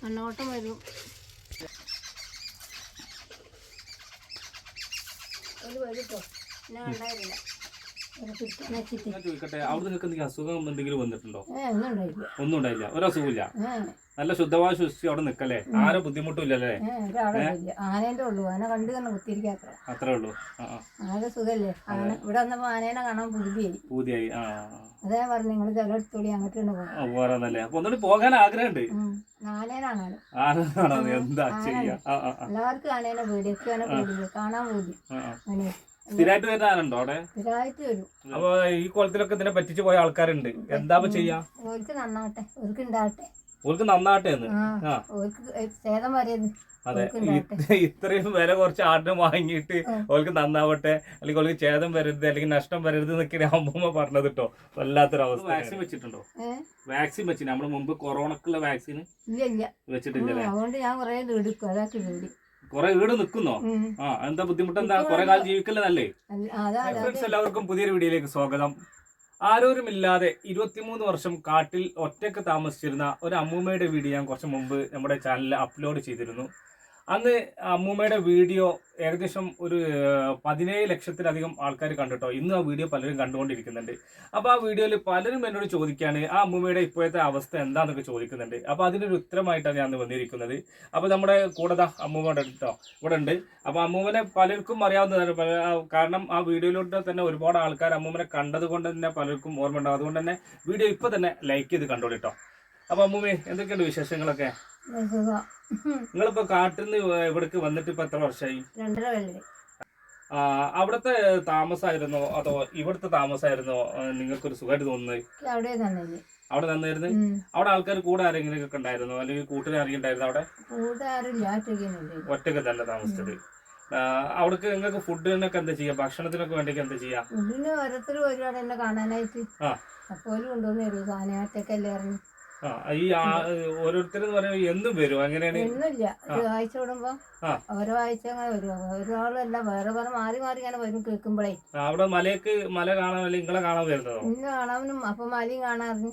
കണ്ണോട്ടം വരും ഒരു വരും ഞാൻ വെച്ചിട്ട് ഞാൻ ചോദിക്കട്ടെ അവിടെ നിങ്ങൾക്ക് എന്തെങ്കിലും അസുഖം എന്തെങ്കിലും വന്നിട്ടുണ്ടോ? ഏ ഒന്നും ഉണ്ടായില്ല. ഒന്നും ഒരു അസുഖമില്ല നല്ല ശുദ്ധമായ ശ്വസിച്ച് അവിടെ നിൽക്കല്ലേ? ആരും ബുദ്ധിമുട്ടില്ലല്ലേ? ഇല്ലല്ലേ ആനേന്റെ ഉള്ളൂ. ആന കണ്ടു തന്നെ കുത്തിരിക്കാത്ര അത്രേ. ഉള്ളൂ. ആ ആ. ആകെ സുഖല്ലേ? ആന ഇവിടെ വന്നപ്പോ ആനേനെ കാണാൻ പുതിയായി. പുതിയായി. അതേ പറഞ്ഞു നിങ്ങൾ ചിലയിടത്തോളി അങ്ങോട്ട് അപ്പൊ ഒന്നുകൂടി പോകാൻ ആഗ്രഹമുണ്ട്. ആനേനാണല്ലോ എന്താ ചെയ്യാ? എല്ലാവർക്കും ആനേനെ പേടി ആനെ കാണാൻ. അങ്ങനെ. സ്ഥിരമായിട്ട് വരുന്ന ആരുണ്ടോ അവിടെ? വരും. അപ്പൊ ഈ കുളത്തിലൊക്കെ ഇതിനെ പറ്റിച്ചു പോയ ആൾക്കാരുണ്ട്. എന്താ ഇപ്പൊ ചെയ്യാ? ഓർക്ക് നന്നാവട്ടെ. ഓർക്ക് ഉണ്ടാവട്ടെ ഓർക്ക് നന്നാട്ടെ എന്ന്? ആ ഓർക്ക് അതെ. ഇത്രയും വില കുറച്ച് ആടിനെ വാങ്ങിയിട്ട് ഓൾക്ക് നന്നാവട്ടെ. അല്ലെങ്കിൽ ഓൾക്ക് ഛേദം വരരുത് അല്ലെങ്കിൽ നഷ്ടം വരരുത് എന്നൊക്കെയാണ് അമ്മൂമ്മ പറഞ്ഞത് കേട്ടോ വല്ലാത്തൊരു അവസ്ഥ വാക്സിൻ വെച്ചിട്ടുണ്ടോ? ഏ? വാക്സിൻ വെച്ചിന്. നമ്മൾ മുമ്പ് കൊറോണക്കുള്ള വാക്സിൻ ഇല്ല ഇല്ല. വെച്ചിട്ടില്ലല്ലേ ഉം, അതുകൊണ്ട് ഞാൻ കുറേ എടുക്കും. അതൊക്കെ കുറെ വീട് നിൽക്കുന്നോ. ആ എന്താ ബുദ്ധിമുട്ട് എന്താ കൊറേ കാലം ജീവിക്കല്ലേ നല്ലേ ഫ്രണ്ട്സ് എല്ലാവർക്കും പുതിയൊരു വീഡിയോയിലേക്ക് സ്വാഗതം. ആരോരുമില്ലാതെ ഇരുപത്തിമൂന്ന് വർഷം കാട്ടിൽ ഒറ്റയ്ക്ക് താമസിച്ചിരുന്ന ഒരു അമ്മൂമ്മയുടെ വീഡിയോ ഞാൻ കുറച്ച് മുമ്പ് നമ്മുടെ ചാനലിൽ അപ്ലോഡ് ചെയ്തിരുന്നു. അന്ന് അമ്മൂമ്മയുടെ വീഡിയോ ഏകദേശം ഒരു പതിനേഴ് ലക്ഷത്തിലധികം ആൾക്കാർ കണ്ടിട്ടോ? ഇന്ന് ആ വീഡിയോ പലരും കണ്ടുകൊണ്ടിരിക്കുന്നുണ്ട്. അപ്പോൾ ആ വീഡിയോയിൽ പലരും എന്നോട് ചോദിക്കുകയാണ് ആ അമ്മൂമ്മയുടെ ഇപ്പോഴത്തെ അവസ്ഥ എന്താണെന്നൊക്കെ ചോദിക്കുന്നുണ്ട്. അപ്പോൾ അതിനൊരു ഉത്തരമായിട്ടാണ് ഞാൻ വന്നിരിക്കുന്നത്. അപ്പോൾ നമ്മുടെ കൂടെ ദാ അമ്മൂമ്മയുടെ കേട്ടോ ഇവിടെ ഉണ്ട്. അപ്പോൾ അമ്മൂമ്മനെ പലർക്കും അറിയാവുന്നതാണ്. കാരണം ആ വീഡിയോയിലൂടെ തന്നെ ഒരുപാട് ആൾക്കാർ അമ്മൂമ്മനെ കണ്ടത് കൊണ്ട് തന്നെ പലർക്കും ഓർമ്മ ഉണ്ടാവും അതുകൊണ്ട് തന്നെ വീഡിയോ ഇപ്പോൾ തന്നെ ലൈക്ക് ചെയ്ത് കണ്ടോളൂ കേട്ടോ അമ്മൂമ്മ എന്തൊക്കെയുണ്ട് വിശേഷങ്ങളൊക്കെ? നിങ്ങളിപ്പോ കാട്ടിൽ നിന്ന് ഇവിടേക്ക് വന്നിട്ട് ഇപ്പൊ എത്ര വർഷമായി രണ്ടര താമസായിരുന്നു ആ, അവിടുത്തെ താമസമായിരുന്നോ അതോ ഇവിടുത്തെ താമസമായിരുന്നോ ആ, നിങ്ങൾക്കൊരു സുഖമായിട്ട് തോന്നുന്നത്? അവിടെ തന്നെ അവിടെ നന്നായിരുന്നു. അവിടെ ആൾക്കാർ കൂടെ ആരെങ്കിലും ഒക്കെ ഉണ്ടായിരുന്നോ? അല്ലെങ്കിൽ കൂട്ടിനെ അറിയണ്ടായിരുന്നു അവിടെ? ഒറ്റയ്ക്ക് തന്നെ താമസിച്ചത്. അവിടേക്ക് നിങ്ങൾക്ക് ഫുഡിനൊക്കെ എന്താ ചെയ്യാ? ഭക്ഷണത്തിനൊക്കെ വേണ്ടി എന്താ ചെയ്യാ? ഫുഡിന് ഓരോരുത്തർ ഒരുപാട് എന്നെ കാണാനായിട്ട്. ആ. അപ്പോലും കൊണ്ടുവന്നു തരും. ആ ഈ ഓരോരുത്തരെന്ന് പറയുമ്പോൾ എന്നും വരും. അങ്ങനെയാണ് ഒന്നുമില്ല ഒരു ആഴ്ച കൂടുമ്പോ ഓരോ ആഴ്ച അങ്ങനെ വരും. ഒരാളല്ല വേറെ വേറെ മാറി മാറി ഇങ്ങനെ വരും കേൾക്കുമ്പോഴേ അവിടെ മലയ്ക്ക് മല കാണാൻ അല്ലെങ്കിൽ നിങ്ങളെ കാണാൻ വരുന്നതോ? ഇന്ന് കാണാനും അപ്പൊ മലയും കാണാറിന്.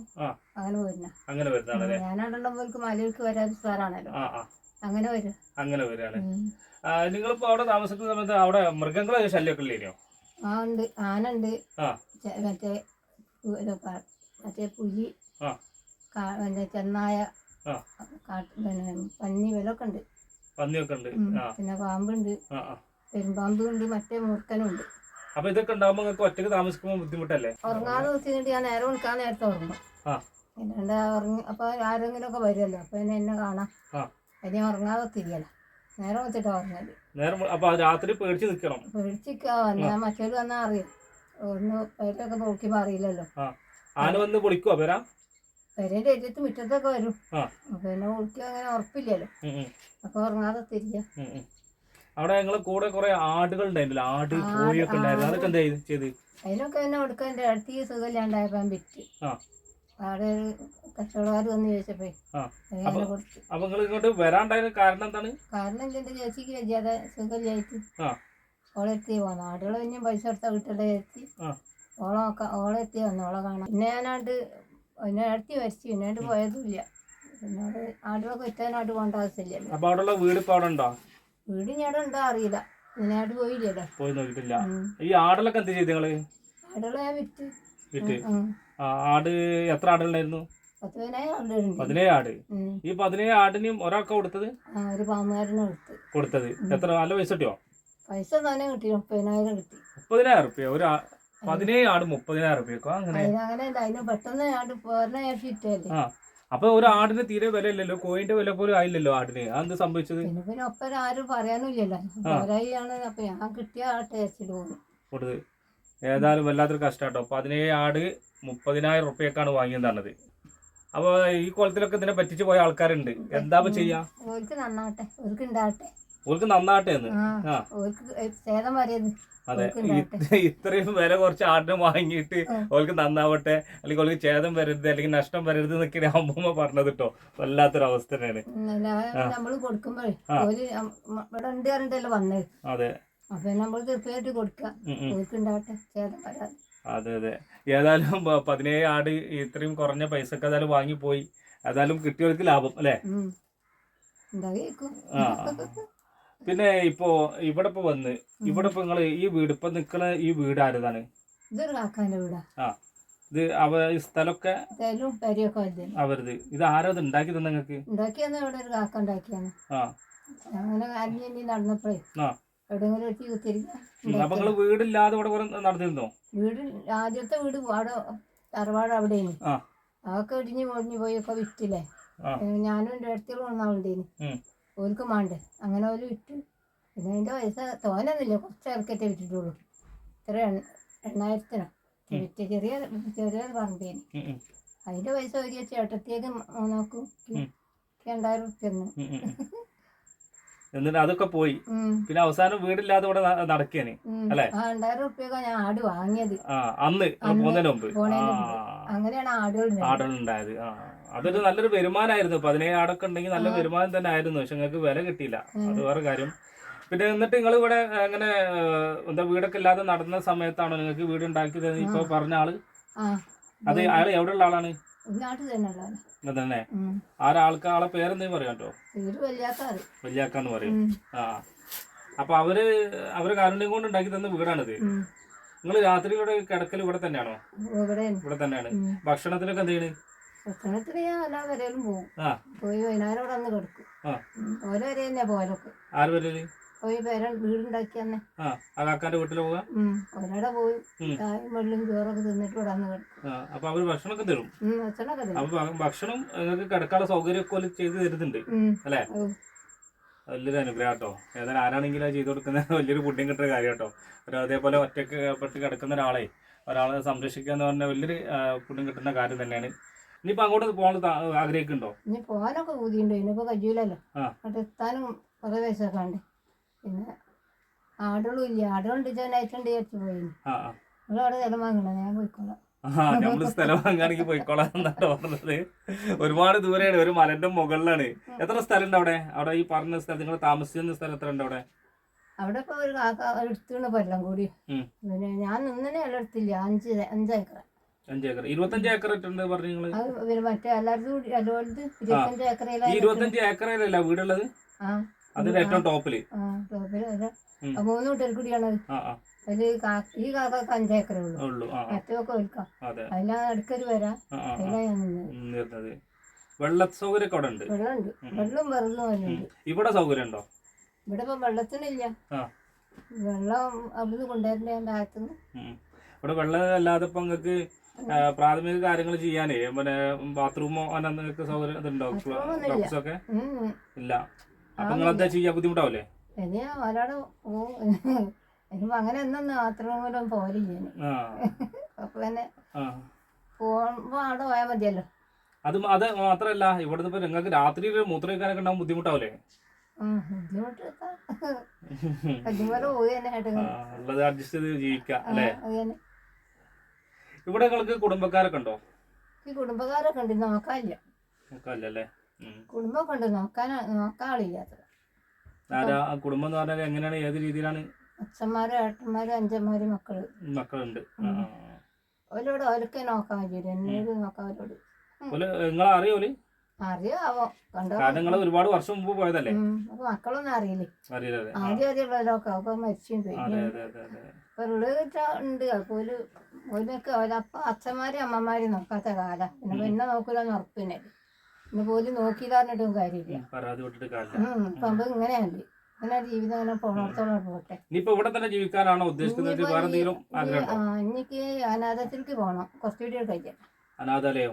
അങ്ങനെ വരുന്ന. അങ്ങനെ വരുന്നതാണല്ലേ? ഞാനവിടെയുള്ളവർക്ക് മലയിലേക്ക് വരാൻ ആ അങ്ങനെ വരും. അങ്ങനെ വരാണ്. നിങ്ങളിപ്പോ അവിടെ താമസിക്കുന്ന സമയത്ത് അവിടെ മൃഗങ്ങളെ ശല്യമൊക്കെ ഇല്ലേനോ ആ ഉണ്ട്. ആന ഉണ്ട്. മറ്റേ മറ്റേ പുലി. ചെന്നായ പിന്നെ പന്നി വിലൊക്കെ ഉണ്ട് പന്നിയൊക്കെ ഉണ്ട് പിന്നെ പാമ്പുണ്ട്. പെരുമ്പാമ്പും ഉണ്ട് മറ്റേ മൂർക്കനും ഉണ്ട് അപ്പൊ ഇതൊക്കെ ഉണ്ടാവുമ്പോ നിങ്ങൾക്ക് ഒറ്റയ്ക്ക് താമസിക്കുമ്പോൾ ബുദ്ധിമുട്ടല്ലേ? ഉറങ്ങാതെ വെച്ചിട്ട് ഞാൻ നേരെ വിളിക്കാൻ നേരത്തെ ഉറങ്ങും. ആ. പിന്നെ ഉറങ്ങി അപ്പൊ ആരെങ്കിലും ഒക്കെ വരുമല്ലോ അപ്പൊ പിന്നെ എന്നെ കാണാം. അതിന് ഉറങ്ങാതെ തിരിയല നേരെ വെച്ചിട്ട് ഉറങ്ങൽ. നേരം അപ്പൊ രാത്രി പേടിച്ച് നിൽക്കണം. പേടിച്ചിക്കാ ഞാൻ മറ്റേത് വന്നാ അറിയും. ഒന്ന് പേരൊക്കെ നോക്കിയപ്പോ അറിയില്ലല്ലോ. ആന വന്ന് വിളിക്കുവോ പേരാ പെരേന്റെ എഴുത്ത് മുറ്റത്തൊക്കെ വരും. പിന്നെ വിളിക്കുക അങ്ങനെ ഉറപ്പില്ലല്ലോ. അപ്പൊ ഉറങ്ങാതെ ഉം. അവിടെ ഞങ്ങൾ കൂടെ കുറെ ആടുകൾ ഉണ്ടായിരുന്നില്ല ആട് ആട്, കോഴിയൊക്കെ ഉണ്ടായിരുന്നു. അതൊക്കെ എന്താ ചെയ്ത്? അതിനൊക്കെ എന്നെ കൊടുക്കാൻ എന്റെ അടുത്ത് സുഖമില്ലാണ്ടായപ്പോ വിറ്റ്. അവിടെ ഒരു കച്ചവടക്കാർ വന്ന് ചോദിച്ചപ്പോ അപ്പൊ- നിങ്ങൾ ഇങ്ങോട്ട് കാരണം എന്താണ്? കാരണം എന്റെ ചേച്ചിക്ക് വെച്ചാതെ സുഖമില്ലായിട്ട്. ഓളെത്തി പോന്നു ആടുകളെ ഇനിയും പൈസ കൊടുത്താൽ കിട്ടട്ടെ ചേച്ചി. ഓളെ നോക്കാം. ഓളെ എത്തി വന്നു. ഓളെ കാണാം. പിന്നെ ഞാനാണ്ട് പിന്നെ അടുത്തി വരച്ചു പിന്നെ ആണ്ട് പോയതുമില്ല. പിന്നോട് ആടുകളൊക്കെ വിറ്റാനായിട്ട് പോകേണ്ട ആവശ്യമില്ലല്ലോ. അപ്പൊ അവിടെയുള്ള വീട് ഇപ്പൊ അവിടെ ഉണ്ടോ? വീട് ഞാൻ ഉണ്ടോ അറിയില്ല. പിന്നെ ആട് പോയില്ലല്ലോ. പോയി ഈ ആടലൊക്കെ എന്ത് ചെയ്തു നിങ്ങൾ? ആടുകളെ ഞാൻ വിറ്റ്. വിറ്റ്? ഉം. ആ, ആട് എത്ര ആടുകളുണ്ടായിരുന്നു? പത്ത് പതിനായിരം ആടുകളുണ്ട്. പതിനേഴ് ആട്. ഈ പതിനേഴ് ആടിനും ഒരാൾക്ക് കൊടുത്തത്? ഒരു പാമ്പുകാരനെ കൊടുത്തത്. എത്ര? നല്ല പൈസ കിട്ടിയോ? പൈസ തന്നെ കിട്ടി മുപ്പതിനായിരം കിട്ടി. മുപ്പതിനായിരം റുപ്യ ഒരു ആ- പതിനേഴ് ആട് മുപ്പതിനായിരം റുപ്യക്കോ. അങ്ങനെ. പെട്ടെന്ന് ആട് ആ അപ്പൊ ഒരു ആടിന് തീരെ വില ഇല്ലല്ലോ കോയിന്റെ വില പോലും ആയില്ലല്ലോ ആടിന്. അതെന്ത് സംഭവിച്ചത്? പിന്നെ പിന്നെ ഒപ്പം ആരും പറയാനുമില്ലല്ലോ. പോരായിയാണ്. അപ്പൊ ഞാൻ കിട്ടിയ ആ ടേസ്റ്റിൽ പോകും കൊടുത്തത് ഏതായാലും വല്ലാത്തൊരു കഷ്ടാട്ടോ. പതിനേഴ് ആട് മുപ്പതിനായിരം റുപ്യക്കാണ് വാങ്ങിയത് തന്നത് അപ്പൊ ഈ കുളത്തിലൊക്കെ ഇതിനെ പറ്റിച്ചു പോയ ആൾക്കാരുണ്ട്. എന്താ ചെയ്യാ? ഓർക്ക് നന്നാവട്ടെ. ഓർക്ക് ഉണ്ടാവട്ടെ ഓർക്ക് നന്നാട്ടെ എന്ന്. ഓർക്ക് ചേതം അതെ ഓർക്ക് ഇത്രയും വില കുറച്ച് ആടിനെ വാങ്ങിയിട്ട്. ഓൾക്ക് നന്നാവട്ടെ. അല്ലെങ്കിൽ ഓൾക്ക് ഛേദം വരരുത് അല്ലെങ്കിൽ നഷ്ടം വരരുത് എന്നൊക്കെ അമ്മൂമ്മ പറഞ്ഞത് കേട്ടോ വല്ലാത്തൊരു അവസ്ഥ തന്നെയാണ് നമ്മൾ കൊടുക്കുമ്പോഴേ അതെ. അപ്പൊ നമ്മൾ തീർച്ചയായിട്ടും കൊടുക്കാം. ഉം. പോയിക്കുണ്ടാവട്ടെ വരാതെ. അതെ അതെ. ഏതായാലും പതിനേഴ് ആട് ഇത്രയും കുറഞ്ഞ പൈസക്ക് ഏതായാലും വാങ്ങിപ്പോയി ഏതായാലും കിട്ടിയവർക്ക് ലാഭം അല്ലേ? ആ. പിന്നെ ഇപ്പോ ഇവിടെ ഇപ്പൊ വന്ന് ഇവിടെ ഇപ്പൊ നിങ്ങൾ ഈ വീട് ഇപ്പൊ നിക്കണ ഈ വീട് ആരതാണ്? ആ. ഇത് അവ ഈ സ്ഥലമൊക്കെ? അവരുത്. ഇത് ആരോ ഇത് ഉണ്ടാക്കി തന്നെ നിങ്ങക്ക് ഉണ്ടാക്കിയാണ് ഇവിടെ ഒരു കാക്ക ഉണ്ടാക്കിയാണ് ആ. അങ്ങനെ നടന്നപ്പോഴേ ആ. എവിടെയെങ്കിലും വെച്ച് വീടില്ലാതെ ഇവിടെ നടന്നിരുന്നോ? വീട് ആദ്യത്തെ വീട് അവിടെ തറവാട് അവിടെ അതൊക്കെ ഇടിഞ്ഞ് പോയി ഇപ്പൊ വിറ്റില്ലേ? ഞാനും എന്റെ അടുത്തുള്ള ഒന്നാളുണ്ടേന് ഓൽക്കും ഓൽക്ക് അങ്ങനെ ഓൽ വിറ്റു. പിന്നെ അതിന്റെ പൈസ തോനൊന്നുമില്ല. കുറച്ച് ആൾക്കറ്റേ വിറ്റിട്ടുള്ളൂ. ഇത്ര എണ്ണ എണ്ണായിരത്തിനോ. വിറ്റ് ചെറിയ ചെറിയ പറമ്പേന്. അതിന്റെ അതിന്റെ പൈസ ഒരു ചേട്ടത്തേക്ക് നോക്കും. രണ്ടായിരം റുപ്യ ഉം, ഉം, ഉം. എന്നിട്ട് അതൊക്കെ പോയി. പിന്നെ അവസാനം വീടില്ലാതെ ഇവിടെ നടക്കേന്. അല്ലെ? രണ്ടായിരം റുപ്യൊക്കെ ഞാൻ ആട് വാങ്ങിയത്. ആ അന്ന് പോകുന്നതിന് മുമ്പ്. അങ്ങനെയാണ് ആടുകൾ ഉണ്ടായത്. ആടുകളുണ്ടായത്. ആ. അതൊരു നല്ലൊരു വരുമാനമായിരുന്നു പതിനേഴ് ആടൊക്കെ ഉണ്ടെങ്കിൽ നല്ല. വരുമാനം തന്നെ ആയിരുന്നു. പക്ഷെ നിങ്ങൾക്ക് വില കിട്ടിയില്ല. അത് വേറെ കാര്യം. പിന്നെ എന്നിട്ട് നിങ്ങൾ ഇവിടെ അങ്ങനെ എന്താ വീടൊക്കെ ഇല്ലാതെ നടന്ന സമയത്താണോ നിങ്ങൾക്ക് വീട് ഉണ്ടാക്കിയത്? ഇപ്പൊ പറഞ്ഞ ആൾ? അത് അയാൾ എവിടെയുള്ള ആളാണ്? നാട്ടിൽ തന്നെ ഉള്ളതാണ് ഇത് തന്നെ ഉം. ആരാൾക്ക് ആളെ പേരെന്തെങ്കിലും പറയാം കേട്ടോ വല്യാക്കാറ് വല്യാക്കാന്ന് പറയും. ആ. അപ്പൊ അവർ അവർ കാരുണ്യം കൊണ്ട് ഉണ്ടാക്കി തന്ന വീടാണിത്. നിങ്ങൾ നിങ്ങൾ രാത്രി ഇവിടെ കിടക്കൽ ഇവിടെ തന്നെയാണോ? ഇവിടെ തന്നെയാണ്. ഭക്ഷണത്തിലൊക്കെ ഭക്ഷണത്തിനൊക്കെ എന്ത് ചെയ്യണ്? ഭക്ഷണത്തിന് ഞാൻ എല്ലാ വരയിലും പോകും ആ. പോയി വൈകുന്നേരം ഇവിടെ വന്ന് കിടക്കും. ഓരോ വരെ തന്നെ പോലൊക്കെ ആര് വരൽ? പോയി പേര വീടുണ്ടാക്കി തന്നെ ആ ആ കാക്കാന്റെ വീട്ടിൽ പോകാം ഒരാടെ പോയി. ചായയും വെള്ളം ചോറൊക്കെ തിന്നിട്ട് ഇവിടെ വന്ന് കിടക്കും. അപ്പൊ അവർ ഭക്ഷണമൊക്കെ തരും? ഭക്ഷണമൊക്കെ തരും. അപ്പൊ ഭക്ഷണം നിങ്ങൾക്ക് കിടക്കാനുള്ള സൗകര്യമൊക്കെ ഓൽ ചെയ്ത് തരുന്നുണ്ട് അല്ലെ? വലിയൊരു അനുഗ്രഹം കേട്ടോ. ഏതായാലും ആരാണെങ്കിലും അത് ചെയ്തു കൊടുക്കുന്ന വലിയൊരു പുണ്യം കിട്ടുന്ന കാര്യം കേട്ടോ. ഒരു അതേപോലെ ഒറ്റയ്ക്ക് പെട്ട് കിടക്കുന്ന ഒരാളെ ഒരാളെ സംരക്ഷിക്കുക എന്ന് പറഞ്ഞാൽ വലിയൊരു പുണ്യം കിട്ടുന്ന കാര്യം തന്നെയാണ്. ഇനിയിപ്പോ അങ്ങോട്ട് പോകാൻ ആഗ്രഹിക്കുന്നുണ്ടോ? ഇനി പോകാനൊക്കെ കൂതിയുണ്ടോ ഇനിയിപ്പോ കഴിയൂലല്ലോ. എത്താനും കുറേ പൈസ ഒക്കെ ഉണ്ട് പിന്നെ ആടുകളും ഇല്ല. ആടുകളുണ്ട് ഞാനായിട്ടുണ്ട് ചേച്ചി പോയി അവിടെ സ്ഥലം വാങ്ങണ? ഞാൻ പോയിക്കോളാം. നമ്മൾ സ്ഥലം വാങ്ങാണെങ്കിൽ പോയിക്കോളാം എന്നാണ് പറഞ്ഞത്. ഒരുപാട് ദൂരെയാണ് ഒരു മലന്റെ മുകളിലാണ്. എത്ര സ്ഥലം ഉണ്ട് അവിടെ? അവിടെ ഈ പറഞ്ഞ സ്ഥലം നിങ്ങൾ താമസിക്കുന്ന സ്ഥലം എത്ര ഉണ്ട് അവിടെ? അവിടെ ഇപ്പൊ ഒരു കാക്ക എടുത്തുകൊണ്ട് കൊല്ലം കൂടി. പിന്നെ ഞാൻ നിന്നനെ എടുത്തില്ല. അഞ്ച് അഞ്ചേക്കർ അഞ്ചേക്കർ ഇരുപത്തഞ്ച് ഏക്കർ ഉണ്ട് പറഞ്ഞു പിന്നെ മറ്റേ എല്ലാവരും ഇരുപത്തഞ്ച് ഏക്കറിലല്ല വീടുള്ളത്? അതിന്റെ ഏറ്റവും ടോപ്പിൽ. ഒരു ഉം. മൂന്ന് കൂട്ടർ കൂടിയാണ് അത്. അതിൽ ഈ കാക്കക്ക് അഞ്ചേക്കറേ ഉള്ളൂ. മറ്റൊക്കെ അതെ. അതിലാ അടുക്കൊരു വരാ. അതിലാ ഞാൻ നിന്നത്. വെള്ള സൗകര്യം അവിടെ ഉണ്ട് വെള്ളമുണ്ട്. വെള്ളം വെറുതെ ഇവിടെ സൗകര്യം ഉണ്ടോ? ഇവിടെ ഇപ്പൊ വെള്ളത്തിനില്ല വെള്ളം അവിടുന്ന് കൊണ്ടുവരണ്ടേ ഇവിടെ വെള്ളം അല്ലാതെ ഇപ്പൊ നിങ്ങക്ക് പ്രാഥമിക കാര്യങ്ങൾ ചെയ്യാനേ പിന്നെ ബാത്റൂമോ അങ്ങനെ സൗകര്യം ഇതുണ്ടോ? ഒക്കെ ഇല്ല. അപ്പൊ നിങ്ങൾ എന്താ ചെയ്യാ? ബുദ്ധിമുട്ടാവില്ലേ അങ്ങനെ ഒന്നും ബാത്റൂം പോലും പോലില്ല ആ. അപ്പൊ പിന്നെ ആ. പോകുമ്പോൾ അവിടെ പോയാൽ മതിയല്ലോ. അത് അത് മാത്രല്ല ഇവിടുന്ന് ഇപ്പൊ നിങ്ങൾക്ക് രാത്രി മൂത്രമൊക്കെ ഉണ്ടാവും ബുദ്ധിമുട്ടാവൂലേ? ഉം, ബുദ്ധിമുട്ട് അതുപോലെ പോയി തന്നെ ആ, ഉള്ളത് അഡ്ജസ്റ്റ് ചെയ്ത് ജീവിക്കാം അല്ലേ? ഇവിടെ നിങ്ങൾക്ക് കുടുംബക്കാരൊക്കെ ഉണ്ടോ? ഈ കുടുംബക്കാരൊക്കെ ഉണ്ട് നോക്കാനില്ല. കുടുംബമൊക്കെ ഉണ്ട്. നോക്കാൻ നോക്കാളില്ലാത്തത് കുടുംബം എന്ന് പറഞ്ഞാൽ എങ്ങനെയാണ്? ഏത് രീതിയിലാണ്? അച്ഛന്മാരും ഏട്ടന്മാരും അഞ്ചന്മാരും മക്കൾ. മക്കളുണ്ട്. ഓലോട് ഓലൊക്കെ നോക്കാൻ എന്നോട് നോക്കാൻ അവരോട് നിങ്ങളെ അറിയോൽ അറിയാവോ? കണ്ടോ? നിങ്ങൾ ഒരുപാട് വർഷം മുമ്പ് പോയതല്ലേ? മക്കളൊന്നും അറിയില്ലേ? ആദ്യം ആദ്യം ഉള്ളവരൊക്കെ അപ്പൊ മരിച്ചും പോയി. അതെ ഉള്ളത് ഉണ്ട്. അപ്പൊ ഒരു ഓലൊക്കെ ഓലപ്പ അച്ഛന്മാരും അമ്മമാരും നോക്കാത്ത കാലം. പിന്നെ പിന്നെ നോക്കൂലെന്ന് ഉറപ്പിനെ പിന്നെ പോലും നോക്കിയില്ല പറഞ്ഞിട്ടും കാര്യമില്ല പരാതി വിട്ടിട്ട് കാര്യമില്ല. ഇപ്പൊ അപ്പൊ ഇങ്ങനെയല്ലേ ഇങ്ങനെ ജീവിതം അങ്ങനെ പോണോടത്തോളം പോട്ടെ. ഇനിയിപ്പോ ഇവിടെ തന്നെ ജീവിക്കാനാണോ ഉദ്ദേശിക്കുന്നത്? വേറെ എന്തെങ്കിലും ആഗ്രഹം എനിക്ക് അനാഥത്തിലേക്ക് പോകണം കുറച്ചുകൂടി ഒരു കഴിയാം അനാഥാലയോ?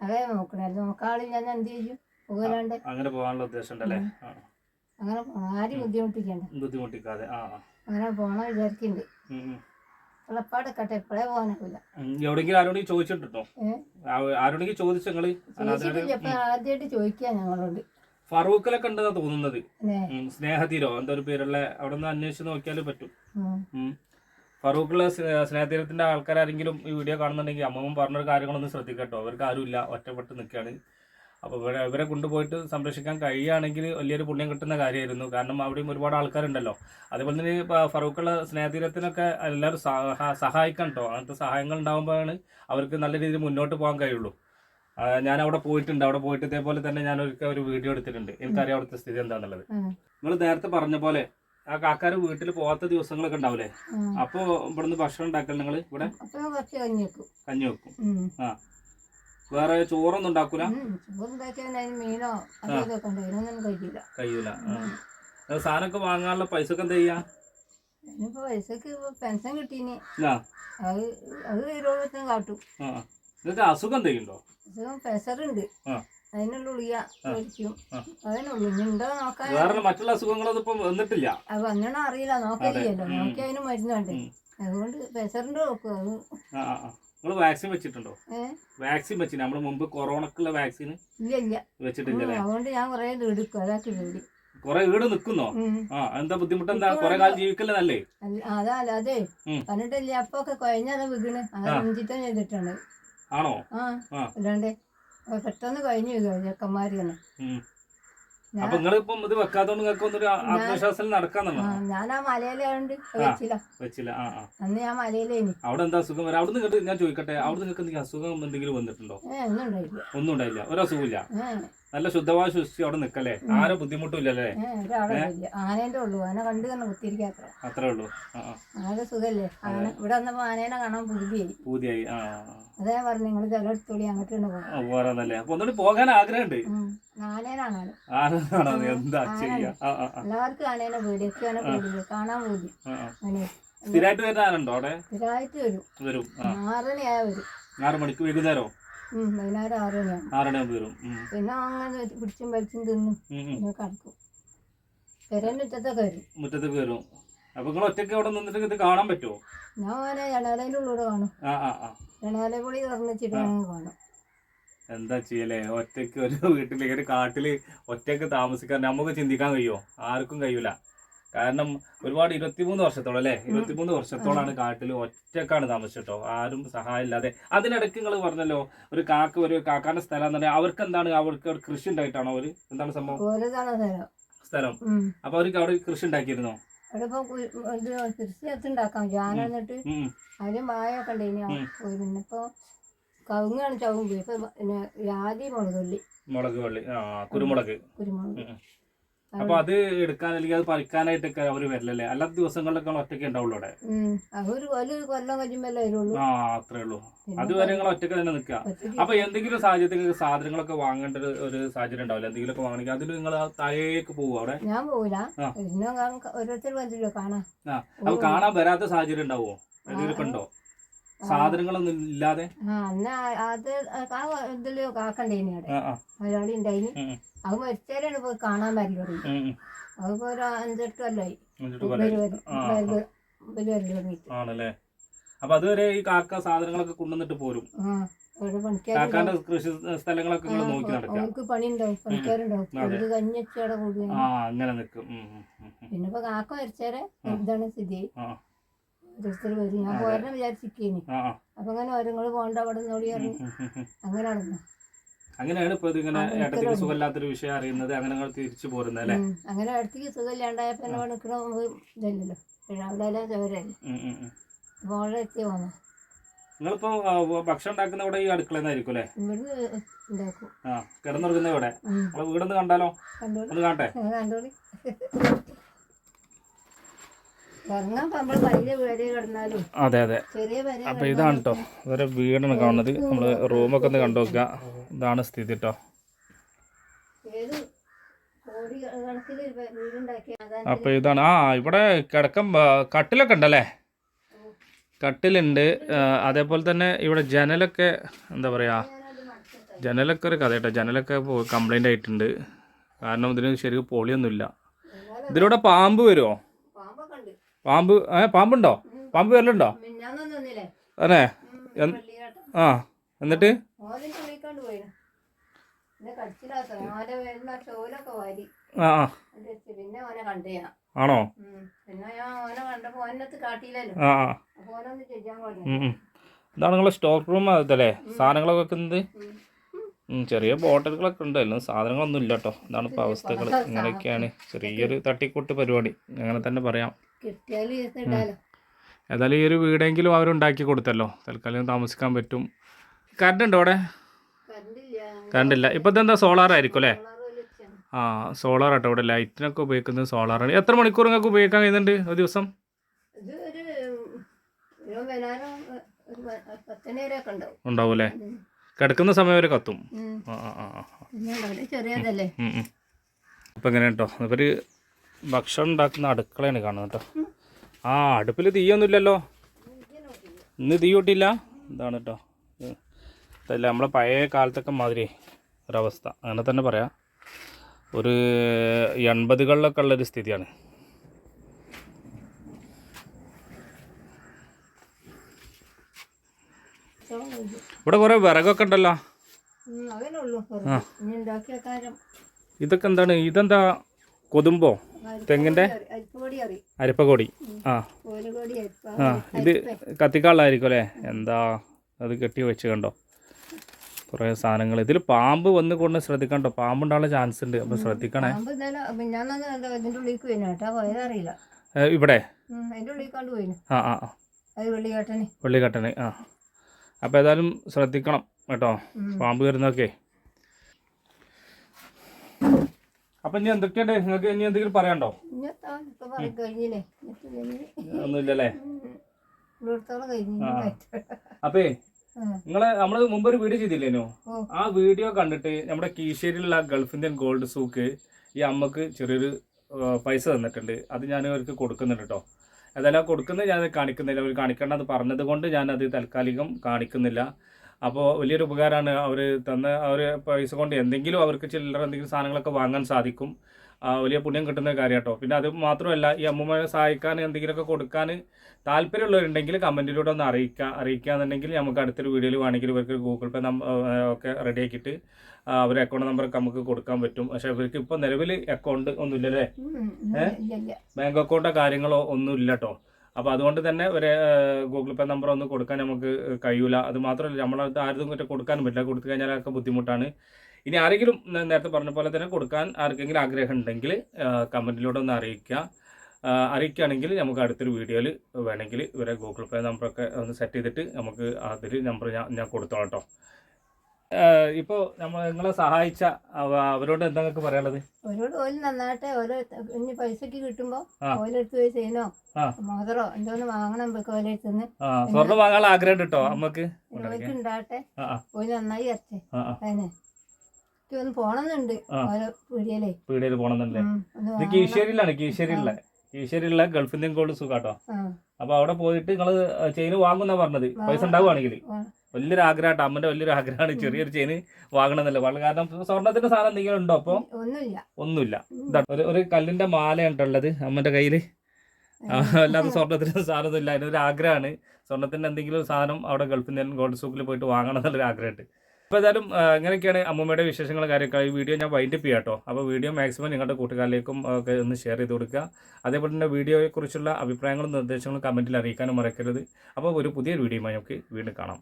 അതെ നോക്കണേ. നോക്കാളില്ല ഞാൻ എന്ത് ചെയ്യും? പോകലാണ്ട് അങ്ങനെ പോകാനുള്ള ഉദ്ദേശം ഉണ്ടല്ലേ അങ്ങനെ പോണം ആരും ബുദ്ധിമുട്ടിക്കണ്ട. ബുദ്ധിമുട്ടിക്കാതെ. അങ്ങനെ പോണം വിചാരിക്കുന്നുണ്ട് എളുപ്പാടെക്കട്ടെ എപ്പോഴേ പോകാനാവില്ല ഉം, എവിടെയെങ്കിലും ആരോടെങ്കിലും ചോദിച്ചിട്ടുണ്ടോ? ആരോടെങ്കിലും ചോദിച്ചു ഞങ്ങൾ ആദ്യമായിട്ട് ചോദിക്കുക ഞങ്ങളോട്. ഫറൂഖിലൊക്കെ ഉണ്ടെന്നാ തോന്നുന്നത്. സ്നേഹതീരോ? എന്താ ഒരു പേരുള്ള അവിടെ നിന്ന് അന്വേഷിച്ച് നോക്കിയാലും പറ്റും. സ്- സ്നേഹതീരത്തിന്റെ ആൾക്കാരെങ്കിലും ഈ വീഡിയോ കാണുന്നുണ്ടെങ്കിൽ അമ്മമ്മ പറഞ്ഞൊരു കാര്യങ്ങളൊന്നും ശ്രദ്ധിക്കട്ടോ. അവർക്ക് ഇല്ല ഒറ്റപ്പെട്ട് നിൽക്കുകയാണ് അപ്പോൾ ഇവരെ ഇവരെ കൊണ്ടുപോയിട്ട് സംരക്ഷിക്കാൻ കഴിയുകയാണെങ്കിൽ വലിയൊരു പുണ്യം കിട്ടുന്ന കാര്യമായിരുന്നു. കാരണം അവിടെയും ഒരുപാട് ആൾക്കാരുണ്ടല്ലോ. അതേപോലെ തന്നെ ഇപ്പോൾ ഫറൂഖുള്ള സ്നേഹതീരത്തിനൊക്കെ എല്ലാവരും സഹ- സഹായിക്കണം കേട്ടോ അങ്ങനത്തെ സഹായങ്ങൾ ഉണ്ടാകുമ്പോഴാണ് അവർക്ക് നല്ല രീതിയിൽ മുന്നോട്ട് പോകാൻ കഴിയുള്ളൂ. ഞാൻ അവിടെ പോയിട്ടുണ്ട്. അവിടെ പോയിട്ട് ഇതേപോലെ തന്നെ ഞാൻ ഒരിക്കൽ ഒരു വീഡിയോ എടുത്തിട്ടുണ്ട്. എനിക്കറിയാം അവിടുത്തെ സ്ഥിതി എന്താണുള്ളത്. നിങ്ങൾ നേരത്തെ പറഞ്ഞ പോലെ ആ കാക്കാര് വീട്ടിൽ പോകാത്ത ദിവസങ്ങളൊക്കെ ഉണ്ടാവില്ലേ അപ്പോ ഇവിടുന്ന് ഭക്ഷണം ഉണ്ടാക്കൽ നിങ്ങൾ ഇവിടെ? കഞ്ഞി വെക്കും ആ. വേറെ ചോറൊന്നും ഉണ്ടാക്കൂല? മീനോ കഴിയൂല. സാധനമൊക്കെ വാങ്ങാനുള്ള പൈസ ഒക്കെ എന്താ ചെയ്യാ? പൈസക്ക് പെൻഷൻ കിട്ടീനി. അത് അത് കാട്ടും. അസുഖം എന്തെങ്കിലുണ്ടോ അസുഖം പ്രഷറുണ്ട് ആ. അതിനുള്ള ഉളിയ മേടിക്കും ആ. അതിനുള്ളൂ. ഇനി ഉണ്ടോ നോക്കാൻ വേറെ മറ്റുള്ള അസുഖങ്ങളൊന്നും ഇപ്പം വന്നിട്ടില്ല. അത് വന്നണ അറിയില്ല. നോക്കിയല്ലോ ഉം. നോക്കി അതിന് മരുന്ന് വേണ്ടേ? ഉം. അതുകൊണ്ട് പ്രഷറിന്റെ നോക്കും അത്. ആ ആ നിങ്ങൾ വാക്സിൻ വെച്ചിട്ടുണ്ടോ? വാക്സിൻ വെച്ചു നമ്മൾ മുമ്പ് കൊറോണക്കുള്ള വാക്സിൻ ഇല്ല ഇല്ല. ഉം, അതുകൊണ്ട് ഞാൻ കുറേ എടുക്കും. അതാക്കി പേടി കൊറേ വീട് നിക്കുന്നോ? ആ എന്താ ബുദ്ധിമുട്ട്? എന്താ കൊറേ കാലം ജീവിക്കല്ലേ നല്ലേ അതല്ല അതെ. കണ്ടിട്ടില്ല അപ്പൊ ഒക്കെ കൊഴഞ്ഞത് വീണ് അത് ചെയ്തിട്ടുണ്ട് ആണോ? ആ അത് പെട്ടെന്ന് കഴിഞ്ഞു ചെക്കന്മാര് തന്നെ. അപ്പൊ നിങ്ങൾ ഇപ്പം ഇത് വെക്കാത്തോണ്ട് നിങ്ങൾക്ക് ഒന്നൊരു ആത്മവിശ്വാസത്തിൽ നടക്കാന്നുണ്ടോ ആ, ഞാൻ ആ മലയിലായോണ്ട് വെച്ചില്ല. വെച്ചില്ല. ആ ആ. അന്ന് ഞാൻ മലയിലേനി. അവിടെ എന്താ അസുഖം വരാം? അവിടെ നിന്ന് ഞാൻ ചോദിക്കട്ടെ അവിടെ നിങ്ങൾക്ക് എന്തെങ്കിലും അസുഖം എന്തെങ്കിലും വന്നിട്ടുണ്ടോ? ഒന്നും ഉണ്ടായില്ല. ഒരു അസുഖമില്ല നല്ല ശുദ്ധവായ ശ്വസിച്ച് അവിടെ നിക്കല്ലേ ആരും ബുദ്ധിമുട്ടില്ലല്ലേ? ആനേന്റെ ഉള്ളൂ. ആന കണ്ടു തന്നെ കുത്തിരിക്കാത്ര അത്രേ. ഉള്ളൂ. ആകെ സുഖല്ലേ? ആന ഇവിടെ വന്നപ്പോ ആനേനെ കാണാൻ പുതിയായി. പൂതിയായി. അതേ പറഞ്ഞു നിങ്ങൾ ജലമെടുത്തോളി അങ്ങോട്ട് തന്നെ പോകാം അപ്പൊ ഒന്നുകൂടി പോകാൻ ആഗ്രഹമുണ്ട്. എന്താ ചെയ്യാ? എല്ലാവർക്കും ആനേനെ പേടി ആനെ കാണാൻ. അങ്ങനെ. സ്ഥിരമായിട്ട് വരുന്ന ആനണ്ടോ അവിടെ? സ്ഥിരമായിട്ട് വരും. വരും. ആറ് മണിയായ വരും. ആറ് മണിക്ക് വൈകുന്നേരോ? വൈകുന്നേരം ആറണിയാണ് ആറണിയാകുമ്പോൾ വരും. ഉം. പിന്നെ അങ്ങനെ പിടിച്ചും വലിച്ചും തിന്നും. ഉം, ഉം. പിന്നെ കിടക്കും. പെരമുറ്റത്തൊക്കെ വരും. മുറ്റത്തേക്ക് വരും. അപ്പൊ നിങ്ങൾ ഒറ്റയ്ക്ക് അവിടെ നിന്നിട്ട് ഇത് കാണാൻ പറ്റുമോ ഞാൻ ഓനെ ഉള്ളിലൂടെ കാണും. ആ ആ ആ. ജനാല പൊളി തുറന്നിച്ചിട്ട് കാണും എന്താ ചെയ്യലേ? ഒറ്റയ്ക്ക് ഒരു വീട്ടിലേക്ക് ഒരു കാട്ടിൽ ഒറ്റയ്ക്ക് താമസിക്കാൻ നമുക്ക് ചിന്തിക്കാൻ കഴിയുമോ ആർക്കും കഴിയൂല. കാരണം ഒരുപാട് ഇരുപത്തിമൂന്ന് വർഷത്തോളം അല്ലേ? ഇരുപത്തിമൂന്ന് വർഷത്തോളാണ് കാട്ടിൽ ഒറ്റക്കാണ് താമസിച്ചിട്ടോ ആരും സഹായം ഇല്ലാതെ അതിനിടയ്ക്ക് നിങ്ങൾ പറഞ്ഞല്ലോ ഒരു കാക്ക ഒരു കാക്കാന്റെ സ്ഥലം എന്ന് പറഞ്ഞാൽ അവർക്ക് എന്താണ് അവർക്ക് ഒരു കൃഷി ഉണ്ടായിട്ടാണോ അവർ? എന്താണ് സംഭവം? സ്ഥലം. അപ്പൊ അവർക്ക് അവിടെ കൃഷി ഉണ്ടാക്കിയിരുന്നോ? കൃഷി ഉണ്ടാക്കാം ഞാൻ എന്നിട്ട് പിന്നെ ഇപ്പൊ കവുങ്ങാണ് ചവും പോയി ഇപ്പൊ പിന്നെ ജാതി മുളക് വള്ളി കുരുമുളക്. കുരുമുളക്. ഉം. അപ്പൊ അത് എടുക്കാൻ അല്ലെങ്കിൽ അത് പറിക്കാനായിട്ടൊക്കെ അവർ വരില്ലല്ലേ? അല്ലാത്ത ദിവസങ്ങളിലൊക്കെ ഒറ്റയ്ക്ക് ഉണ്ടാവുള്ളൂ അവിടെ. ഒരു കൊല്ലം ആ അത്രേ ഉള്ളൂ. അതുവരെ നിങ്ങൾ ഒറ്റയ്ക്ക് തന്നെ നിൽക്കുക. അപ്പൊ എന്തെങ്കിലും സാഹചര്യത്തിൽ സാധനങ്ങളൊക്കെ വാങ്ങേണ്ട ഒരു- സാഹചര്യം ഉണ്ടാവില്ല? എന്തെങ്കിലുമൊക്കെ വാങ്ങണമെങ്കിൽ അതിൽ നിങ്ങൾ താഴേക്ക് പോകും അവിടെ. ഞാൻ പോവില്ല. ഓരോരുത്തർ വന്നില്ലോ അപ്പൊ കാണാൻ വരാത്ത സാഹചര്യം ഉണ്ടാവുമോ? എന്തെങ്കിലും ഉണ്ടോ? സാധനങ്ങളൊന്നും ഇല്ലാതെ? അത് ഇതിൽ കാക്കണ്ടേനി അവിടെ. ഉണ്ടായിന് മരിച്ചാലാണ് പോയി കാണാൻ വരൽ തുടങ്ങി ഉം, ഉം. അതിപ്പോ ഒരു അഞ്ചെട്ട് കൊല്ലായി. ആണല്ലേ? അപ്പൊ അതുവരെ ഈ കാക്ക സാധനങ്ങളൊക്കെ കൊണ്ടുവന്നിട്ട് പോരും? കാക്കാന്റെ കൃഷി സ്ഥലങ്ങളൊക്കെ നിങ്ങൾ നോക്കി പണിക്കാരുണ്ടാവും. കൂടുക ആ അങ്ങനെ നിൽക്കും. പിന്നെ ഇപ്പൊ കാക്ക മരിച്ചാരെ എന്താണ് സ്ഥിതി. ഓരോരുത്തർ വരും ഞാൻ പോരണം വിചാരിച്ചിരിക്കേനി. അപ്പൊ അങ്ങനെ ഓരങ്ങൾ പോകണ്ട അവിടെ നോടി പറഞ്ഞു. അങ്ങനെ നടന്നു അങ്ങനെയാണ് ഇപ്പൊ ഇതിങ്ങനെ ഏട്ടത്തിക്ക് സുഖമില്ലാത്തൊരു വിഷയം അറിയുന്നത്. അങ്ങനെ തിരിച്ചു പോരുന്നത് അല്ലേ? അങ്ങനെ അടുത്തേക്ക് സുഖമില്ലാണ്ടായപ്പോ എന്നെ നിൽക്കണ ഇതല്ലല്ലോ. രാവിലെ എല്ലാം ചോരല്ലേ. ഉം, ഉം, ഉം. അപ്പൊ അവിടെ എത്തി പോന്നു നിങ്ങളിപ്പോ ഭക്ഷണം ഉണ്ടാക്കുന്ന ഇവിടെ ഈ അടുക്കളന്നായിരിക്കും അല്ലേ? കിടന്നുറങ്ങുന്ന ഇവിടെ. വീടൊന്ന് കണ്ടാലോ? ഒന്ന് കാണട്ടെ ആ, കണ്ടോളി ഇറങ്ങാൻ നമ്മൾ വലിയ പേര് കിടന്നാലും അതെ അതെ. അപ്പൊ ഇതാണ് കേട്ടോ ഇവരെ വീടാണ് കാണുന്നത്. നമ്മൾ റൂമൊക്കെ ഒന്ന് കണ്ടു നോക്കുക ഇതാണ് സ്ഥിതി കേട്ടോ അപ്പൊ ഇതാണ്. ആ ഇവിടെ കിടക്കം കട്ടിലൊക്കെ ഉണ്ടല്ലേ? കട്ടിലുണ്ട്. അതേപോലെ തന്നെ ഇവിടെ ജനലൊക്കെ എന്താ പറയാ ജനലൊക്കെ ഒരു കഥ കേട്ടോ ജനലൊക്കെ കംപ്ലൈന്റ് ആയിട്ടുണ്ട്. കാരണം ഇതിന് ശരിക്കും പൊളിയൊന്നുമില്ല. ഇതിലൂടെ പാമ്പ് വരുമോ പാമ്പ് ഏ പാമ്പുണ്ടോ? പാമ്പ് വരലുണ്ടോ? അതെ. ആ എന്നിട്ട്? ആ ആണോ. ഇതാണ് നിങ്ങളെ സ്റ്റോക്ക് റൂം അതല്ലേ സാധനങ്ങളൊക്കെ വെക്കുന്നത്? ചെറിയ ബോട്ടലുകളൊക്കെ ഉണ്ടല്ലോ സാധനങ്ങളൊന്നും ഇല്ല കേട്ടോ. ഇതാണ് ഇപ്പോൾ അവസ്ഥകൾ ഇങ്ങനെയൊക്കെയാണ് ചെറിയൊരു തട്ടിക്കൂട്ട് പരിപാടി. അങ്ങനെ തന്നെ പറയാം. കിട്ടിയാൽ ഇടാലോ. ഏതായാലും ഈ ഒരു വീടെങ്കിലും അവരുണ്ടാക്കി കൊടുത്തല്ലോ. തൽക്കാലം താമസിക്കാൻ പറ്റും. കറണ്ട് ഉണ്ടോ അവിടെ? കറണ്ട് ഇല്ല. ഇപ്പം ഇതെന്താ? സോളാർ ആയിരിക്കും അല്ലേ. ആ സോളാർ ആട്ടോ ഇവിടെ. ലൈറ്റിനൊക്കെ ഉപയോഗിക്കുന്നത് സോളാർ ആണ്. എത്ര മണിക്കൂർ നിങ്ങൾക്ക് ഉപയോഗിക്കാൻ കഴിയുന്നുണ്ട് ഒരു ദിവസം? ഉണ്ടാവും. അല്ലേ? കിടക്കുന്ന സമയം വരെ കത്തും. അപ്പൊ ആ ആ ആ. അപ്പം എങ്ങനെ കേട്ടോ ഇവർ ഭക്ഷണം ഉണ്ടാക്കുന്ന അടുക്കളയാണ് കാണുന്നത് കേട്ടോ. ആ അടുപ്പിൽ തീയൊന്നുമില്ലല്ലോ. ഇന്ന് തീ കൂട്ടിയില്ല. ഇതാണ് കേട്ടോ. അതല്ല നമ്മളെ പഴയ കാലത്തൊക്കെ മാതിരി ഒരവസ്ഥ. അങ്ങനെ തന്നെ പറയാം. ഒരു എൺപതുകളിലൊക്കെ ഉള്ളൊരു സ്ഥിതിയാണ്. ഇവിടെ കുറേ വിറകൊക്കെ ഉണ്ടല്ലോ. ഇതൊക്കെ എന്താണ്? ഇതെന്താ? കൊതുമ്പോ? തെങ്ങിന്റെ? അരിപ്പക്കൊടി ആ. ആ ഇത് കത്തിക്കാളായിരിക്കും അല്ലേ? എന്താ അത് കെട്ടി വെച്ച് കണ്ടോ? കുറേ സാധനങ്ങൾ. ഇതിൽ പാമ്പ് വന്ന് കൊണ്ട് ശ്രദ്ധിക്കണ്ടോ പാമ്പുണ്ടാകാനുള്ള ചാൻസ് ഉണ്ട്. അപ്പൊ ശ്രദ്ധിക്കണേ. ഇവിടെ? ആ ആ വെള്ളിക്കട്ടണി വെള്ളിക്കട്ടന്. ആ. അപ്പോൾ ഏതായാലും ശ്രദ്ധിക്കണം കേട്ടോ. പാമ്പ് വരുന്നതൊക്കെ. അപ്പം ഇനി എന്തൊക്കെയുണ്ട്? നിങ്ങൾക്ക് ഇനി എന്തെങ്കിലും പറയാണ്ടോ ഒന്നുമില്ലല്ലേ. അപ്പേ നിങ്ങൾ നമ്മൾ മുമ്പ് ഒരു വീഡിയോ ചെയ്തില്ലേനോ. ആ വീഡിയോ കണ്ടിട്ട് നമ്മുടെ കീശേരിയിലുള്ള ഗൾഫ് ഇന്ത്യൻ ഗോൾഡ് സൂക്ക് ഈ അമ്മയ്ക്ക് ചെറിയൊരു പൈസ തന്നിട്ടുണ്ട്. അത് ഞാൻ അവർക്ക് കൊടുക്കുന്നുണ്ട് കേട്ടോ അതല്ല കൊടുക്കുന്നത് ഞാൻ കാണിക്കുന്നില്ല. അവർ കാണിക്കേണ്ടത് പറഞ്ഞത് കൊണ്ട് ഞാൻ അത് താൽക്കാലികം കാണിക്കുന്നില്ല. അപ്പോൾ വലിയൊരു ഉപകാരമാണ് അവർ തന്ന അവർ പൈസ കൊണ്ട് എന്തെങ്കിലും അവർക്ക് ചില്ലറ എന്തെങ്കിലും സാധനങ്ങളൊക്കെ വാങ്ങാൻ സാധിക്കും. വലിയ പുണ്യം കിട്ടുന്ന കാര്യം കേട്ടോ. പിന്നെ അത് മാത്രമല്ല ഈ അമ്മൂമ്മയെ സഹായിക്കാൻ എന്തെങ്കിലുമൊക്കെ കൊടുക്കാൻ താല്പര്യമുള്ളവരുണ്ടെങ്കിൽ കമന്റിലൂടെ ഒന്ന് അറിയിക്കുക അറിയിക്കുകയെന്നുണ്ടെങ്കിൽ നമുക്ക് അടുത്തൊരു വീഡിയോയിൽ വേണമെങ്കിൽ ഇവർക്ക് ഗൂഗിൾ പേ ഒക്കെ റെഡിയാക്കിയിട്ട് അവരെ അക്കൗണ്ട് നമ്പറൊക്കെ നമുക്ക് കൊടുക്കാൻ പറ്റും. പക്ഷെ ഇവർക്ക് ഇപ്പോൾ നിലവിൽ അക്കൗണ്ട് ഒന്നുമില്ലല്ലേ? ബാങ്ക് അക്കൗണ്ടോ കാര്യങ്ങളോ ഒന്നുമില്ല കേട്ടോ. അപ്പോൾ അതുകൊണ്ട് തന്നെ ഒരു ഗൂഗിൾ പേ നമ്പർ ഒന്നും കൊടുക്കാൻ നമുക്ക് കഴിയൂല. അത് മാത്രമല്ല നമ്മളത് ആരും മറ്റേ കൊടുക്കാനും പറ്റില്ല. കൊടുത്തു കഴിഞ്ഞാൽ കഴിഞ്ഞാലൊക്കെ ബുദ്ധിമുട്ടാണ്. ഇനി ആരെങ്കിലും നേരത്തെ പറഞ്ഞ പോലെ തന്നെ കൊടുക്കാൻ ആർക്കെങ്കിലും ആഗ്രഹം ഉണ്ടെങ്കിൽ കമന്റിലൂടെ ഒന്ന് അറിയിക്കുക. അറിയിക്കുകയാണെങ്കിൽ നമുക്ക് അടുത്തൊരു വീഡിയോയിൽ വേണമെങ്കിൽ ഇവരെ ഗൂഗിൾ പേ നമ്പറൊക്കെ ഒന്ന് സെറ്റ് ചെയ്തിട്ട് നമുക്ക് അതിൽ നമ്പർ ഞാൻ ഞാൻ കൊടുത്തോളാം കേട്ടോ. ഇപ്പോൾ നമ്മൾ നിങ്ങളെ സഹായിച്ച അവരോട് എന്താ നിങ്ങൾക്ക് പറയാനുള്ളത്? അവരോട് ഓൽ നന്നായിട്ട് ഓരോ ഇനി പൈസക്ക് കിട്ടുമ്പോ. ഓലെടുത്ത് പോയി ചെയ്യണോ? മോതറോ എന്തോന്ന് വാങ്ങണം നമുക്ക് ഓലെടുത്തുനിന്ന് സ്വർണം വാങ്ങാൻ ആഗ്രഹം കിട്ടോ നമുക്ക് ആ ഓൽ നന്നായി ആ അതിനെ ഒന്ന് പോണമെന്നുണ്ട് ആ. ഓരോ പീടിയലേ. പീടിയൽ ഇത് കീശ്ശേരിയിലാണ് കീശ്ശേരിയിലുള്ള കീശ്ശേരിയിലുള്ള ഗൾഫ് ഇന്ത്യൻ ഗോൾഡ് സുഖാട്ടോ. അപ്പൊ അവിടെ പോയിട്ട് നിങ്ങൾ ചെയിന് വാങ്ങുന്ന പറഞ്ഞത്. പൈസ ഉണ്ടാവുകയാണെങ്കിൽ. വലിയൊരു ആഗ്രഹമാട്ടോ അമ്മന്റെ വലിയൊരു ആഗ്രഹമാണ് ചെറിയൊരു ചെയിന് വാങ്ങണമെന്നല്ലേ. വളരെ കാരണം സ്വർണത്തിന്റെ സാധനം എന്തെങ്കിലും ഉണ്ടോ അപ്പൊ ഒന്നുമില്ല. ഒരു ഒരു കല്ലിന്റെ മാലയാണ് ഉള്ളത് അമ്മന്റെ കയ്യിൽ? അല്ലാതെ സ്വർണത്തിന്റെ സാധനം ഇല്ല അതിനൊരു ആഗ്രഹമാണ്. സ്വർണത്തിന്റെ എന്തെങ്കിലും സാധനം അവിടെ ഗൾഫിൽ നിന്ന് ഗോൾഡ് സൂക്കിൽ പോയിട്ട് വാങ്ങണം എന്നുള്ളൊരു ആഗ്രഹമുണ്ട്. അപ്പോൾ ഏതായാലും ഇങ്ങനെയൊക്കെയാണ് അമ്മമ്മയുടെ വിശേഷങ്ങൾ കാര്യമൊക്കെ ഈ വീഡിയോ ഞാൻ വൈൻഡപ്പ് ചെയ്യാം കേട്ടോ അപ്പോൾ വീഡിയോ മാക്സിമം നിങ്ങളുടെ കൂട്ടുകാരിലേക്കും ഒക്കെ ഒന്ന് ഷെയർ ചെയ്ത് കൊടുക്കുക. അതേപോലെ തന്നെ വീഡിയോയെക്കുറിച്ചുള്ള അഭിപ്രായങ്ങളും നിർദ്ദേശങ്ങളും കമന്റിൽ അറിയിക്കാനും മറക്കരുത്. അപ്പോൾ ഒരു പുതിയൊരു വീഡിയോയുമായി നമുക്ക് വീണ്ടും കാണാം.